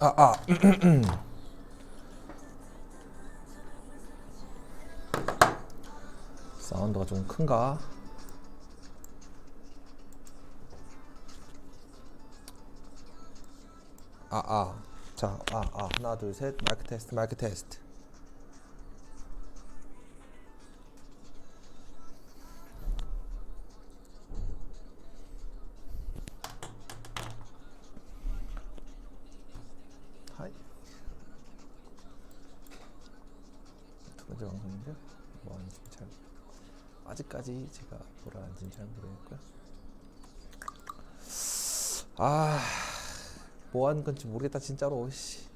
아, 아. 사운드가 좀 큰가? 아, 아. 자, 아, 아. 하나, 둘, 셋. 마이크 테스트, 마이크 테스트. 하는지는 잘 모르겠고요. 아, 뭐 하는 건지 모르겠다 진짜로. 씨.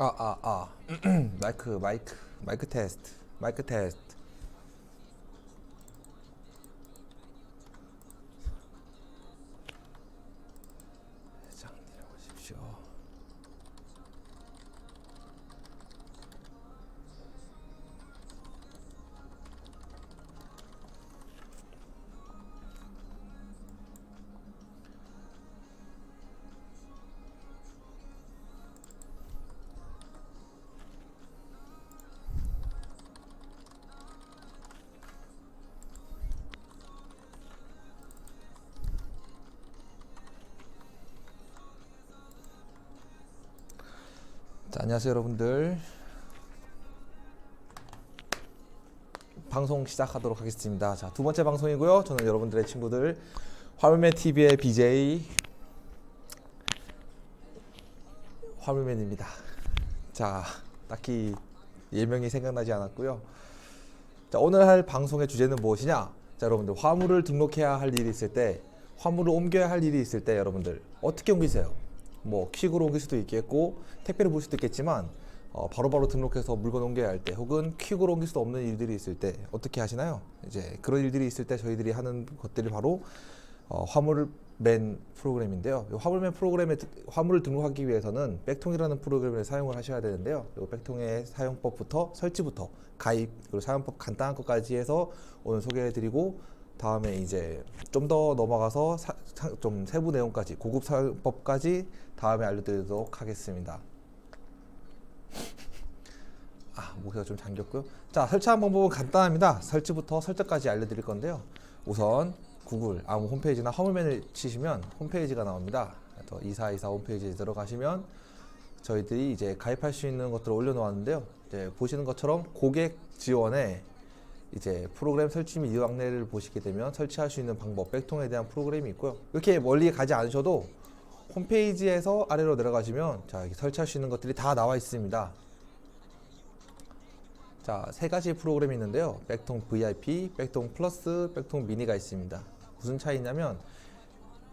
아, 아, 아. 마이크, 마이크, 마이크 테스트, 마이크 테스트. 자, 안녕하세요, 여러분들. 방송 시작하도록 하겠습니다. 자, 두 번째 방송이고요. 저는 여러분들의 친구들 화물맨 TV의 BJ 화물맨입니다. 자, 딱히 예명이 생각나지 않았고요. 자, 오늘 할 방송의 주제는 무엇이냐? 자, 여러분들 화물을 등록해야 할 일이 있을 때, 화물을 옮겨야 할 일이 있을 때 여러분들 어떻게 옮기세요? 뭐 퀵으로 옮길 수도 있겠고 택배를 볼 수도 있겠지만 어, 바로바로 등록해서 물건 옮겨야 할 때 혹은 퀵으로 옮길 수 없는 일들이 있을 때 어떻게 하시나요? 이제 그런 일들이 있을 때 저희들이 하는 것들이 바로 어, 화물을 맨 프로그램인데요. 이 화물맨 프로그램에 드- 화물을 등록하기 위해서는 백통이라는 프로그램을 사용을 하셔야 되는데요. 이 백통의 사용법부터 설치부터 가입 그리고 사용법 간단한 것까지 해서 오늘 소개해드리고 다음에 이제 좀 더 넘어가서 사- 사- 좀 세부 내용까지 고급 사용법까지 다음에 알려드리도록 하겠습니다. 아 목소리가 좀 잠겼고요. 자 설치하는 방법은 간단합니다. 설치부터 설정까지 알려드릴 건데요. 우선 구글 아무 홈페이지나 화물맨을 치시면 홈페이지가 나옵니다. 또2424 홈페이지에 들어가시면 저희들이 이제 가입할 수 있는 것들을 올려놓았는데요. 이제 보시는 것처럼 고객 지원에 이제 프로그램 설치 및 이용 안내를 보시게 되면 설치할 수 있는 방법, 백통에 대한 프로그램이 있고요. 이렇게 멀리 가지 않으셔도 홈페이지에서 아래로 내려가시면 자 이렇게 설치할 수 있는 것들이 다 나와 있습니다. 자, 세 가지 프로그램이 있는데요. 백통 VIP, 백통 플러스, 백통 미니가 있습니다. 무슨 차이냐면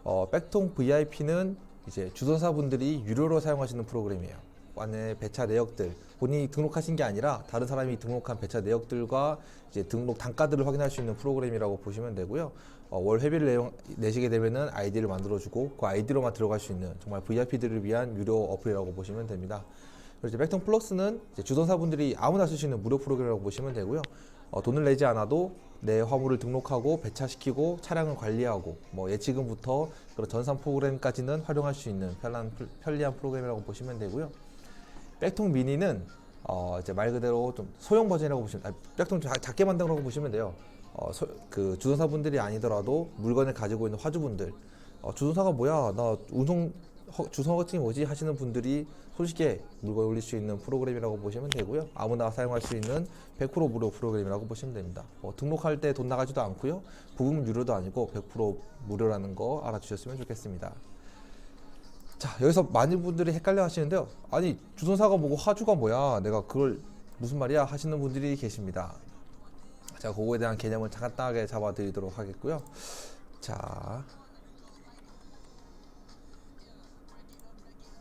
어, 백통 VIP는 이제 주선사분들이 유료로 사용하시는 프로그램이에요. 안에 배차 내역들 본인이 등록하신 게 아니라 다른 사람이 등록한 배차 내역들과 이제 등록 단가들을 확인할 수 있는 프로그램이라고 보시면 되고요. 어, 월 회비를 내용, 내시게 되면은 아이디를 만들어주고 그 아이디로만 들어갈 수 있는 정말 VIP들을 위한 유료 어플이라고 보시면 됩니다. 그리고 백통 플러스는 주선사분들이 아무나 쓸 수 있는 무료 프로그램이라고 보시면 되고요. 어, 돈을 내지 않아도 내 화물을 등록하고 배차시키고 차량을 관리하고 뭐 예치금부터 그런 전산 프로그램까지는 활용할 수 있는 편한, 편리한 프로그램이라고 보시면 되고요. 백통 미니는 어, 이제 말 그대로 좀 소형 버전이라고 보시면 아, 백통 좀 작- 작게 만든 거라고 보시면 돼요. 어, 소- 그 주선사분들이 아니더라도 물건을 가지고 있는 화주분들 어, 주선사가 뭐야 나 운송 허, 주선허가증이 뭐지 하시는 분들이 손쉽게 물건 올릴 수 있는 프로그램이라고 보시면 되고요. 아무나 사용할 수 있는 100% 무료 프로그램이라고 보시면 됩니다. 뭐 등록할 때 돈 나가지도 않고요. 부분 유료도 아니고 100% 무료라는 거 알아주셨으면 좋겠습니다. 자 여기서 많은 분들이 헷갈려 하시는데요. 아니 주선사가 뭐고 화주가 뭐야? 내가 그걸 무슨 말이야 하시는 분들이 계십니다. 자 그거에 대한 개념을 간단하게 잡아 드리도록 하겠고요. 자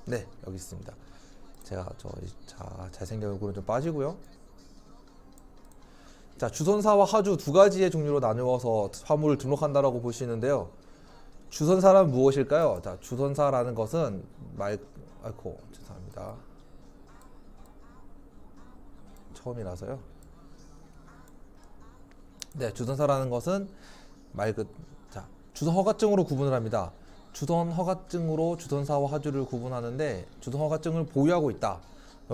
네, 여기 있습니다. 제가 저, 이- 자, 잘생긴 얼굴은 좀 빠지고요. 자, 주선사와 하주 두 가지의 종류로 나누어서 화물을 등록한다라고 보시는데요. 주선사란 무엇일까요? 자, 주선사라는 것은 말, 아이고, 죄송합니다. 처음이라서요. 네, 주선사라는 것은 말 그, 자, 주선 허가증으로 구분을 합니다. 주선 허가증으로 주선사와 하주를 구분하는데 주선 허가증을 보유하고 있다.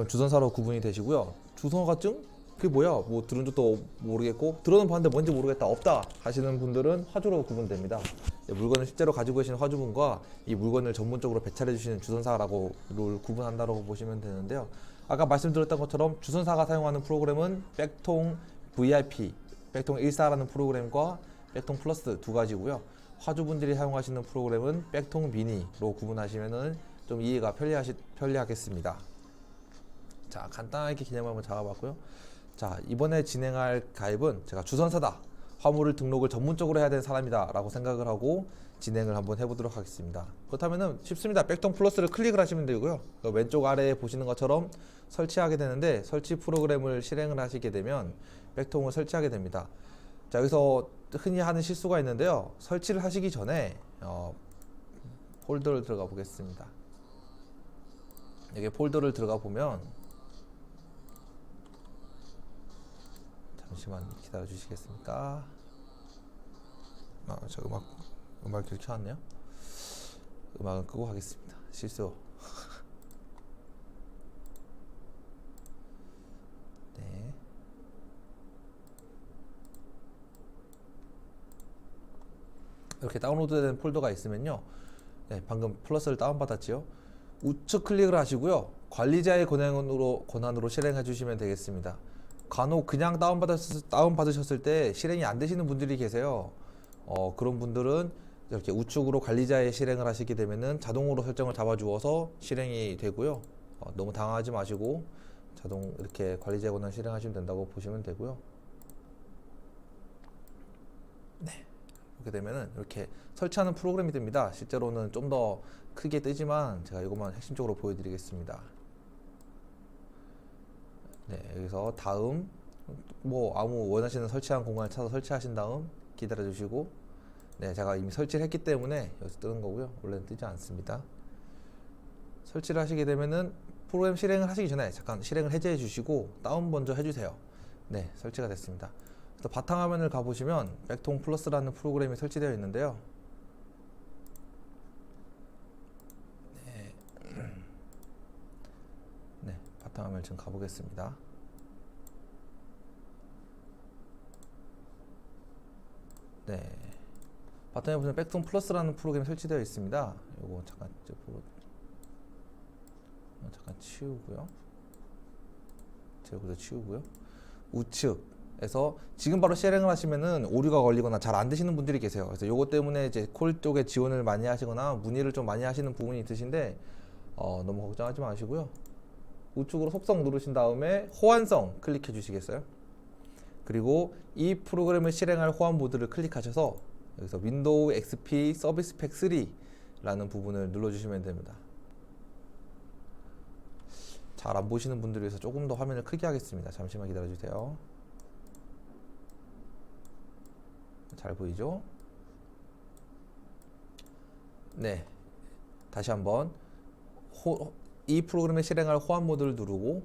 주선사로 구분이 되시고요. 주선 허가증? 그게 뭐야? 뭐 들은 적도 모르겠고 들어는 봤는데 뭔지 모르겠다. 없다 하시는 분들은 화주로 구분됩니다. 네, 물건을 실제로 가지고 계신 화주분과 이 물건을 전문적으로 배차해 주시는 주선사라고 를 구분한다고 보시면 되는데요. 아까 말씀드렸던 것처럼 주선사가 사용하는 프로그램은 백통 VIP, 백통 14라는 프로그램과 백통 플러스 두 가지고요. 화주분들이 사용하시는 프로그램은 백통 미니로 구분하시면은 좀 이해가 편리하시, 편리하겠습니다. 자, 간단하게 개념을 한번 잡아봤고요. 자, 이번에 진행할 가입은 제가 주선사다. 화물을 등록을 전문적으로 해야 되는 사람이다. 라고 생각을 하고 진행을 한번 해보도록 하겠습니다. 그렇다면은 쉽습니다. 백통 플러스를 클릭을 하시면 되고요. 그 왼쪽 아래에 보시는 것처럼 설치하게 되는데 설치 프로그램을 실행을 하시게 되면 백통을 설치하게 됩니다. 자, 여기서 흔히 하는 실수가 있는데요. 설치를 하시기 전에 어, 폴더를 들어가 보겠습니다. 여기 폴더를 들어가 보면 잠시만 기다려 주시겠습니까? 아, 저 음악 음악 길 켜놨네요. 음악은 끄고 하겠습니다. 실수. 네. 이렇게 다운로드된 폴더가 있으면요. 네, 방금 플러스를 다운받았지요. 우측 클릭을 하시고요. 관리자의 권한으로 권한으로 실행해 주시면 되겠습니다. 간혹 그냥 다운받았 다운 받으셨을 때 실행이 안 되시는 분들이 계세요. 어, 그런 분들은 이렇게 우측으로 관리자의 실행을 하시게 되면은 자동으로 설정을 잡아주어서 실행이 되고요. 어, 너무 당황하지 마시고 자동 이렇게 관리자의 권한 실행하시면 된다고 보시면 되고요. 이렇게 되면은 이렇게 설치하는 프로그램이 됩니다. 실제로는 좀 더 크게 뜨지만 제가 이것만 핵심적으로 보여드리겠습니다. 네, 여기서 다음 뭐 아무 원하시는 설치한 공간을 찾아 설치하신 다음 기다려 주시고 네, 제가 이미 설치를 했기 때문에 여기서 뜨는 거고요. 원래는 뜨지 않습니다. 설치를 하시게 되면은 프로그램 실행을 하시기 전에 잠깐 실행을 해제해 주시고 다운 먼저 해 주세요. 네, 설치가 됐습니다. 바탕화면을 가보시면 백통 플러스라는 프로그램이 설치되어 있는데요. 네, 네 바탕화면을 지금 가보겠습니다. 네, 바탕에 보시면 백통 플러스라는 프로그램이 설치되어 있습니다. 요거 잠깐 이제 보고 어, 잠깐 치우고요. 제거도 치우고요. 우측에서 지금 바로 실행을 하시면은 오류가 걸리거나 잘 안 되시는 분들이 계세요. 그래서 요것 때문에 이제 콜 쪽에 지원을 많이 하시거나 문의를 좀 많이 하시는 부분이 있으신데 어, 너무 걱정하지 마시고요. 우측으로 속성 누르신 다음에 호환성 클릭해 주시겠어요? 그리고 이 프로그램을 실행할 호환 모드를 클릭하셔서 여기서 윈도우 XP 서비스 팩 3라는 부분을 눌러주시면 됩니다. 잘 안 보시는 분들을 위해서 조금 더 화면을 크게 하겠습니다. 잠시만 기다려 주세요. 잘 보이죠? 네. 다시 한번 호, 이 프로그램에 실행할 호환 모드를 누르고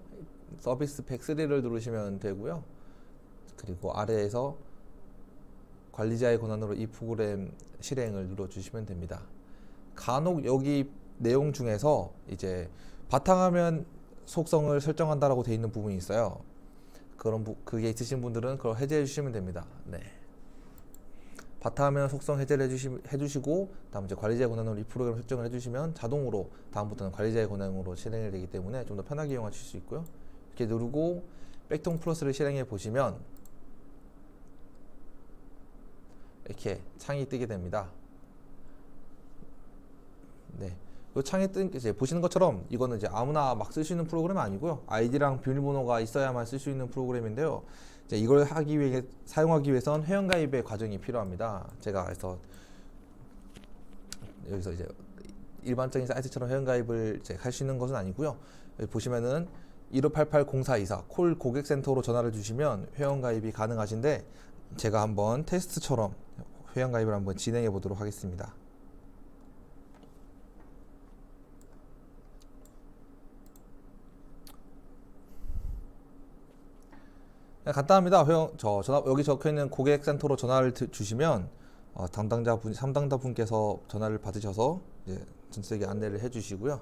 서비스 팩 3를 누르시면 되고요. 그리고 아래에서 관리자의 권한으로 이 프로그램 실행을 눌러 주시면 됩니다. 간혹 여기 내용 중에서 이제 바탕화면 속성을 설정한다라고 되어 있는 부분이 있어요. 그런 부, 그게 있으신 분들은 그걸 해제해 주시면 됩니다. 네. 바탕화면 속성 해제를 해주시, 해주시 고 다음 이제 관리자의 권한으로 이 프로그램 설정을 해주시면 자동으로 다음부터는 관리자의 권한으로 실행이 되기 때문에 좀 더 편하게 이용하실 수 있고요. 이렇게 누르고 백통 플러스를 실행해 보시면 이렇게 창이 뜨게 됩니다. 네. 이 창에 뜬 이제 보시는 것처럼 이거는 이제 아무나 막 쓸 수 있는 프로그램 아니고요. 아이디랑 비밀번호가 있어야만 쓸 수 있는 프로그램인데요. 이걸 하기 위해 사용하기 위해선 회원가입의 과정이 필요합니다. 제가 그래서 여기서 이제 일반적인 사이트처럼 회원가입을 할 수 있는 것은 아니고요. 보시면은 1588-0424 콜 고객센터로 전화를 주시면 회원가입이 가능하신데 제가 한번 테스트처럼 회원가입을 한번 진행해 보도록 하겠습니다. 간단합니다. 회원 저 전화 여기 적혀 있는 고객센터로 전화를 드- 주시면 어, 담당자 분, 담당자 분께서 전화를 받으셔서 이제 전세계 안내를 해주시고요.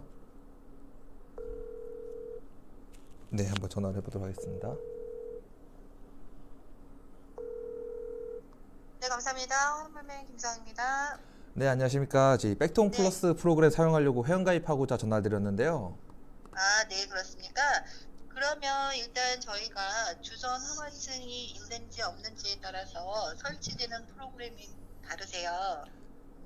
네, 한번 전화를 해보도록 하겠습니다. 네, 감사합니다. 화물맨 김상입니다. 네, 안녕하십니까. 저희 백통 네. 플러스 프로그램 사용하려고 회원가입하고자 전화드렸는데요. 아, 네, 그렇습니까? 그러면 일단 저희가 주선 허가증이 있는지 없는지에 따라서 설치되는 프로그램이 다르세요.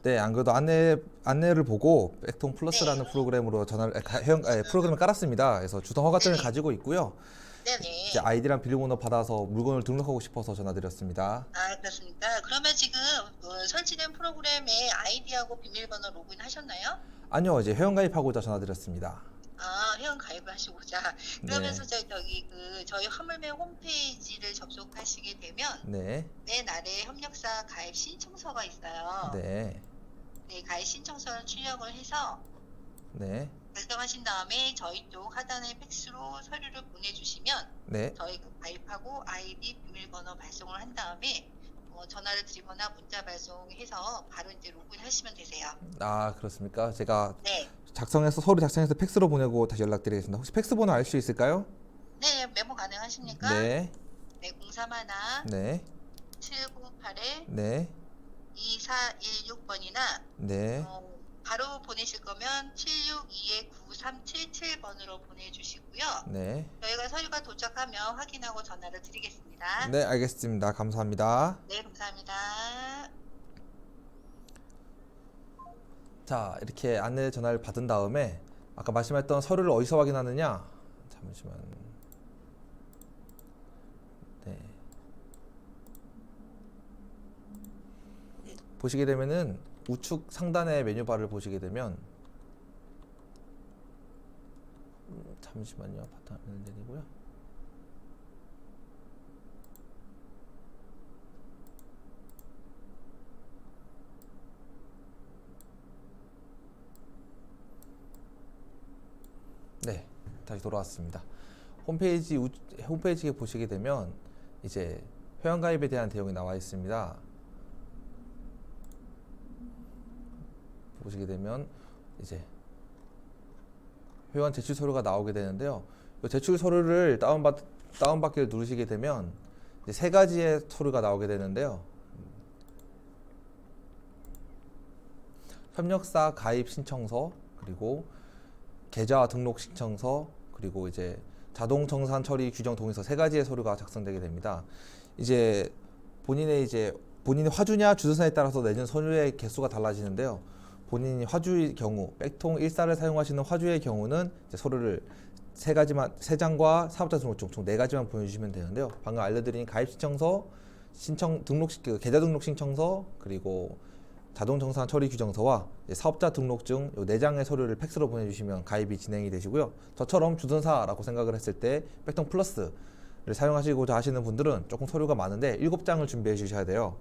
네, 안 그래도 안내 안내를 보고 백통 플러스라는 네. 프로그램으로 전화를 아, 가- 회원 아, 프로그램을 깔았습니다. 그래서 주선 허가증을 네. 가지고 있고요. 네네. 이제 아이디랑 비밀번호 받아서 물건을 등록하고 싶어서 전화드렸습니다. 아, 그렇습니까? 그러면 지금 어, 설치된 프로그램에 아이디하고 비밀번호 로그인 하셨나요? 아니요, 이제 회원 가입하고자 전화드렸습니다. 아, 회원 가입을 하시고자. 그러면서 네. 저희 저기 그 저희 화물맨 홈페이지를 접속하시게 되면 네, 맨 아래 협력사 가입 신청서가 있어요. 네, 네, 가입 신청서를 출력을 해서 네, 달성하신 다음에 저희 쪽 하단에 팩스로 서류를 보내주시면 네. 저희 그 가입하고 아이디 비밀번호 발송을 한 다음에 어, 전화를 드리거나 문자 발송해서 바로 이제 로그인 하시면 되세요. 아 그렇습니까? 제가 네, 작성해서 서류 작성해서 팩스로 보내고 다시 연락드리겠습니다. 혹시 팩스 번호 알 수 있을까요? 네 메모 가능하십니까? 네, 네, 031 네, 798에 네, 2416번이나 네. 어, 바로 보내실 거면 762에 9377번으로 보내주시고요. 네, 저희가 서류가 도착하면 확인하고 전화를 드리겠습니다. 네, 알겠습니다. 감사합니다. 네, 감사합니다. 자, 이렇게 안내 전화를 받은 다음에 아까 말씀했던 서류를 어디서 확인하느냐? 잠시만. 네. 보시게 되면은 우측 상단의 메뉴바를 보시게 되면 음, 잠시만요. 바탕화면을 내리고요. 네, 다시 돌아왔습니다. 홈페이지 홈페이지에 보시게 되면 이제 회원가입에 대한 내용이 나와 있습니다. 보시게 되면 이제 회원 제출 서류가 나오게 되는데요. 이 제출 서류를 다운받 다운받기를 누르시게 되면 세 가지의 서류가 나오게 되는데요. 협력사 가입 신청서 그리고 계좌 등록 신청서 그리고 이제 자동 정산 처리 규정 동의서 세 가지의 서류가 작성되게 됩니다. 이제 본인의 이제 본인이 화주냐 주소사에 따라서 내는 서류의 개수가 달라지는데요. 본인이 화주의 경우 백통 1사를 사용하시는 화주의 경우는 이제 서류를 세 가지만 세 장과 사업자 등록증 총 네 가지만 보내주시면 되는데요. 방금 알려드린 가입 신청서, 신청 등록 시- 그 계좌 등록 신청서 그리고 자동 정산 처리 규정서와 사업자 등록증 요네 장의 서류를 팩스로 보내주시면 가입이 진행이 되시고요. 저처럼 주전사라고 생각을 했을 때 백통 플러스를 사용하시고자 하시는 분들은 조금 서류가 많은데 일곱 장을 준비해 주셔야 돼요.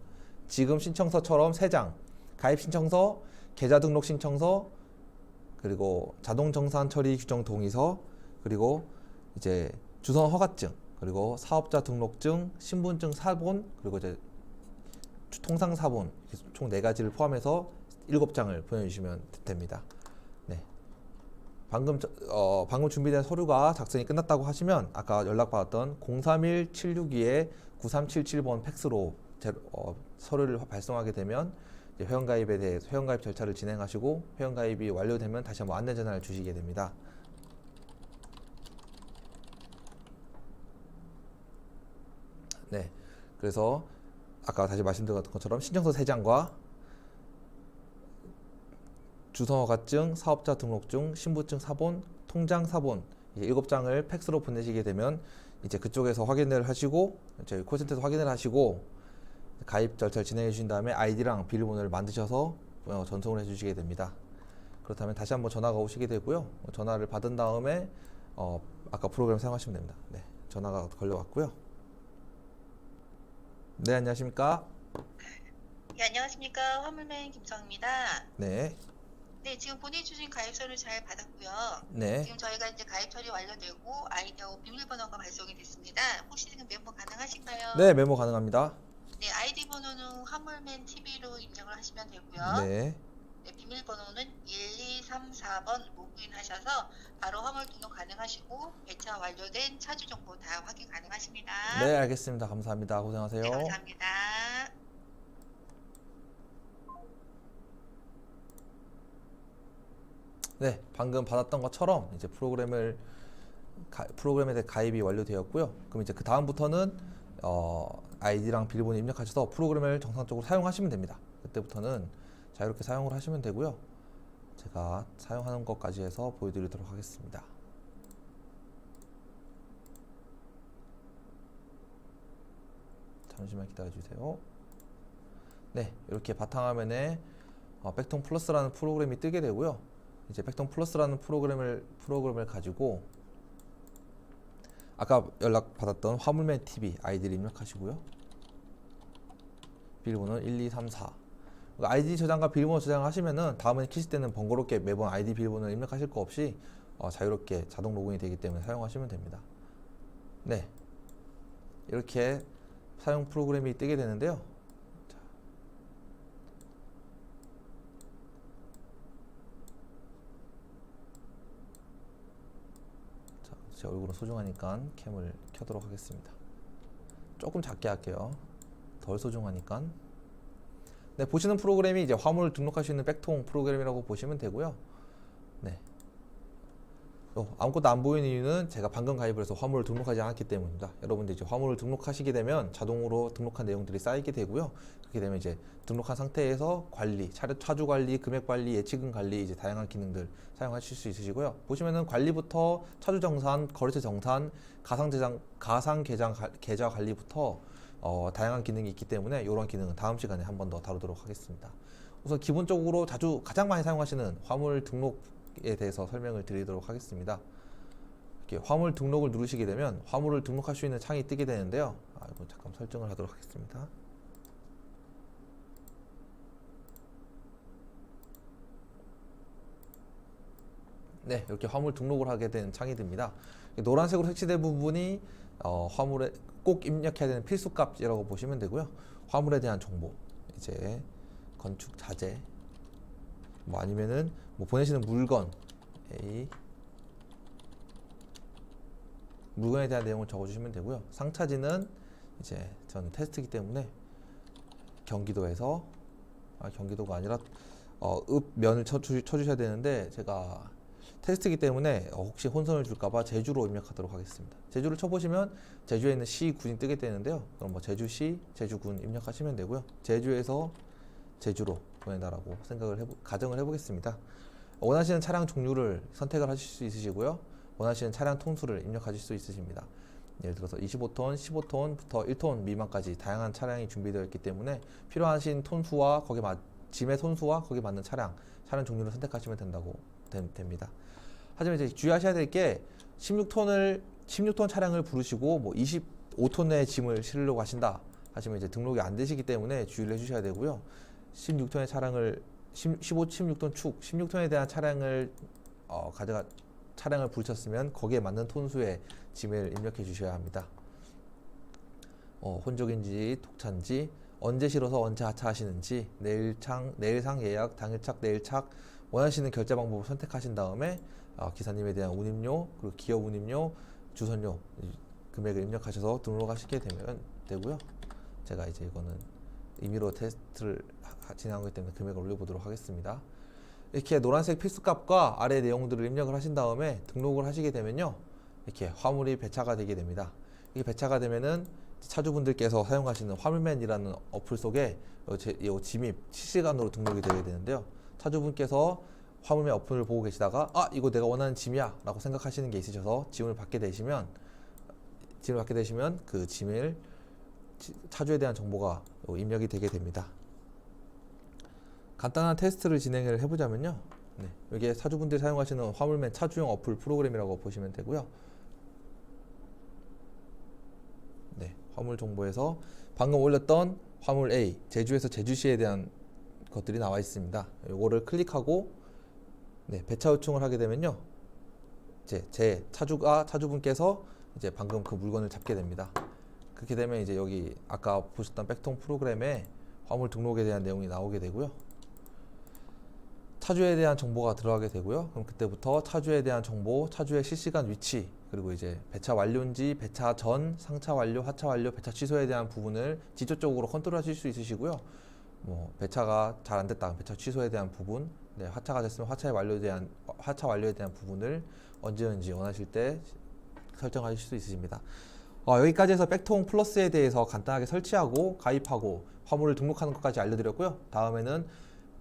지금 신청서처럼 세 장, 가입 신청서, 계좌 등록 신청서, 그리고 자동 정산 처리 규정 동의서, 그리고 이제 주선 허가증, 그리고 사업자 등록증, 신분증 사본, 그리고 이제 통상 사본 총 네 가지를 포함해서 일곱 장을 보내주시면 됩니다. 네. 방금 저- 어, 방금 준비된 서류가 작성이 끝났다고 하시면 아까 연락받았던 031-762-9377번 팩스로 제, 어, 서류를 발송하게 되면 회원가입에 대해 회원가입 절차를 진행하시고 회원가입이 완료되면 다시 한번 안내 전화를 주시게 됩니다. 네. 그래서 아까 다시 말씀드렸던 것처럼 신청서 3장과 주소허가증, 사업자 등록증, 신분증 사본, 통장 사본 이제 7장을 팩스로 보내시게 되면 이제 그쪽에서 확인을 하시고 저희 콜센터에서 확인을 하시고 가입 절차를 진행해 주신 다음에 아이디랑 비밀번호를 만드셔서 어, 전송을 해 주시게 됩니다. 그렇다면 다시 한번 전화가 오시게 되고요. 어, 전화를 받은 다음에 어, 아까 프로그램 사용하시면 됩니다. 네, 전화가 걸려왔고요. 네, 안녕하십니까? 예, 안녕하십니까. 화물맨 김성입니다. 네, 네, 지금 보내주신 가입서를 잘 받았고요. 네, 지금 저희가 이제 가입 처리 완료되고 아이디하고 비밀번호가 발송이 됐습니다. 혹시 지금 멤버 가능하신가요? 네, 메모 가능합니다. 네, 아이디 번호는 화물맨 TV로 입력을 하시면 되고요. 네, 네, 비밀번호는 1234번 로그인 하셔서 바로 화물 등록 가능하시고 배차 완료된 차주 정보 다 확인 가능하십니다. 네, 알겠습니다. 감사합니다. 고생하세요. 네, 감사합니다. 네, 방금 받았던 것처럼 이제 프로그램을 가, 프로그램에 대해 가입이 완료되었고요. 그럼 이제 그 다음부터는 어, 아이디랑 비밀번호 입력하셔서 프로그램을 정상적으로 사용하시면 됩니다. 그때부터는 자유롭게 사용을 하시면 되고요. 제가 사용하는 것까지 해서 보여드리도록 하겠습니다. 잠시만 기다려 주세요. 네, 이렇게 바탕화면에 어, 백통 플러스라는 프로그램이 뜨게 되고요. 이제 백통 플러스라는 프로그램을 프로그램을 가지고 아까 연락 받았던 화물맨 TV 아이디를 입력하시고요. 비밀번호 1234. 아이디 저장과 비밀번호 저장 하시면은 다음에 키실 때는 번거롭게 매번 아이디 비밀번호를 입력하실 거 없이 어, 자유롭게 자동 로그인이 되기 때문에 사용하시면 됩니다. 네, 이렇게 사용 프로그램이 뜨게 되는데요. 자, 제 얼굴은 소중하니까 캠을 켜도록 하겠습니다. 조금 작게 할게요. 덜 소중하니까. 네, 보시는 프로그램이 이제 화물 등록할 수 있는 백통 프로그램이라고 보시면 되고요. 네. 어, 아무것도 안 보이는 이유는 제가 방금 가입을 해서 화물을 등록하지 않았기 때문입니다. 여러분들 이제 화물을 등록하시게 되면 자동으로 등록한 내용들이 쌓이게 되고요. 그렇게 되면 이제 등록한 상태에서 관리, 차주, 관리, 금액 관리, 예치금 관리 이제 다양한 기능들 사용하실 수 있으시고요. 보시면은 관리부터 차주 정산, 거래처 정산, 가상 재장, 가상 계장 가- 계좌 관리부터 어, 다양한 기능이 있기 때문에 이런 기능은 다음 시간에 한 번 더 다루도록 하겠습니다. 우선 기본적으로 자주 가장 많이 사용하시는 화물 등록 에 대해서 설명을 드리도록 하겠습니다. 화물 등록을 누르시게 되면 화물을 등록할 수 있는 창이 뜨게 되는데요. 아, 이거 잠깐 설정을 하도록 하겠습니다. 네, 이렇게 화물 등록을 하게 된 창이 됩니다. 노란색으로 색칠된 부분이 어, 화물에 꼭 입력해야 되는 필수 값이라고 보시면 되고요. 화물에 대한 정보, 이제 건축 자재, 뭐 아니면은 뭐 보내시는 물건, A 물건에 대한 내용을 적어주시면 되고요. 상차지는 이제 저는 테스트이기 때문에 경기도에서 아, 경기도가 아니라 어, 읍면을 쳐주, 쳐주셔야 되는데 제가 테스트이기 때문에 어, 혹시 혼선을 줄까봐 제주로 입력하도록 하겠습니다. 제주를 쳐보시면 제주에 있는 시 군이 뜨게 되는데요. 그럼 뭐 제주시, 제주군 입력하시면 되고요. 제주에서 제주로 보낸다라고 생각을 해보, 가정을 해보겠습니다. 원하시는 차량 종류를 선택을 하실 수 있으시고요. 원하시는 차량 통수를 입력하실 수 있으십니다. 예를 들어서 25톤, 15톤부터 1톤 미만까지 다양한 차량이 준비되어 있기 때문에 필요하신 톤수와 거기에 맞 짐의 톤수와 거기에 맞는 차량, 차량 종류를 선택하시면 된다고 된- 됩니다. 하지만 이제 주의하셔야 될 게 16톤을 16톤 차량을 부르시고 뭐 25톤 의 짐을 실으려고 하신다 하시면 이제 등록이 안 되시기 때문에 주의를 해주셔야 되고요. 16톤의 차량을 10, 15, 16톤 축, 16톤에 대한 차량을 어, 가져가 차량을 부르셨으면 거기에 맞는 톤수의 짐을 입력해 주셔야 합니다. 어, 혼적인지 독차인지 언제 실어서 언제 하차하시는지 내일창 내일상 예약 당일착 내일착 원하시는 결제 방법을 선택하신 다음에 어, 기사님에 대한 운임료 그리고 기업 운임료 주선료 이 금액을 입력하셔서 등록하시게 되면 되고요. 제가 이제 이거는 임의로 테스트를 하- 진행하기 때문에 금액을 올려보도록 하겠습니다. 이렇게 노란색 필수값과 아래 내용들을 입력을 하신 다음에 등록을 하시게 되면요. 이렇게 화물이 배차가 되게 됩니다. 이게 배차가 되면은 차주분들께서 사용하시는 화물맨이라는 어플 속에 요 짐이 실시간으로 등록이 되게 되는데요. 차주분께서 화물맨 어플을 보고 계시다가 아 이거 내가 원하는 짐이야 라고 생각하시는 게 있으셔서 짐을 받게 되시면 짐을 받게 되시면 그 짐을 지- 차주에 대한 정보가 요 입력이 되게 됩니다. 간단한 테스트를 진행을 해보자면요. 네, 이게 차주분들이 사용하시는 화물맨 차주용 어플 프로그램이라고 보시면 되고요. 네, 화물 정보에서 방금 올렸던 화물 A, 제주에서 제주시에 대한 것들이 나와 있습니다. 이거를 클릭하고 네, 배차 요청을 하게 되면요. 이제 제 차주가 차주분께서 이제 방금 그 물건을 잡게 됩니다. 그렇게 되면 이제 여기 아까 보셨던 백통 프로그램에 화물 등록에 대한 내용이 나오게 되고요. 차주에 대한 정보가 들어가게 되고요. 그럼 그때부터 차주에 대한 정보, 차주의 실시간 위치, 그리고 이제 배차 완료인지, 배차 전, 상차 완료, 하차 완료, 배차 취소에 대한 부분을 직접적으로 컨트롤하실 수 있으시고요. 뭐 배차가 잘 안 됐다, 배차 취소에 대한 부분, 네, 하차가 됐으면 하차의 완료에 대한 하차 완료에 대한 부분을 언제든지 원하실 때 설정하실 수 있으십니다. 어, 여기까지 해서 백통 플러스에 대해서 간단하게 설치하고 가입하고 화물을 등록하는 것까지 알려드렸고요. 다음에는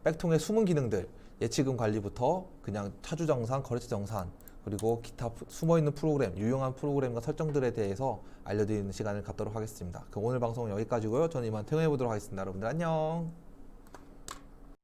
백통의 숨은 기능들, 예치금 관리부터 그냥 차주 정산, 거래처 정산, 그리고 기타 프- 숨어있는 프로그램, 유용한 프로그램과 설정들에 대해서 알려드리는 시간을 갖도록 하겠습니다. 그럼 오늘 방송은 여기까지고요. 저는 이만 퇴근해 보도록 하겠습니다. 여러분들 안녕.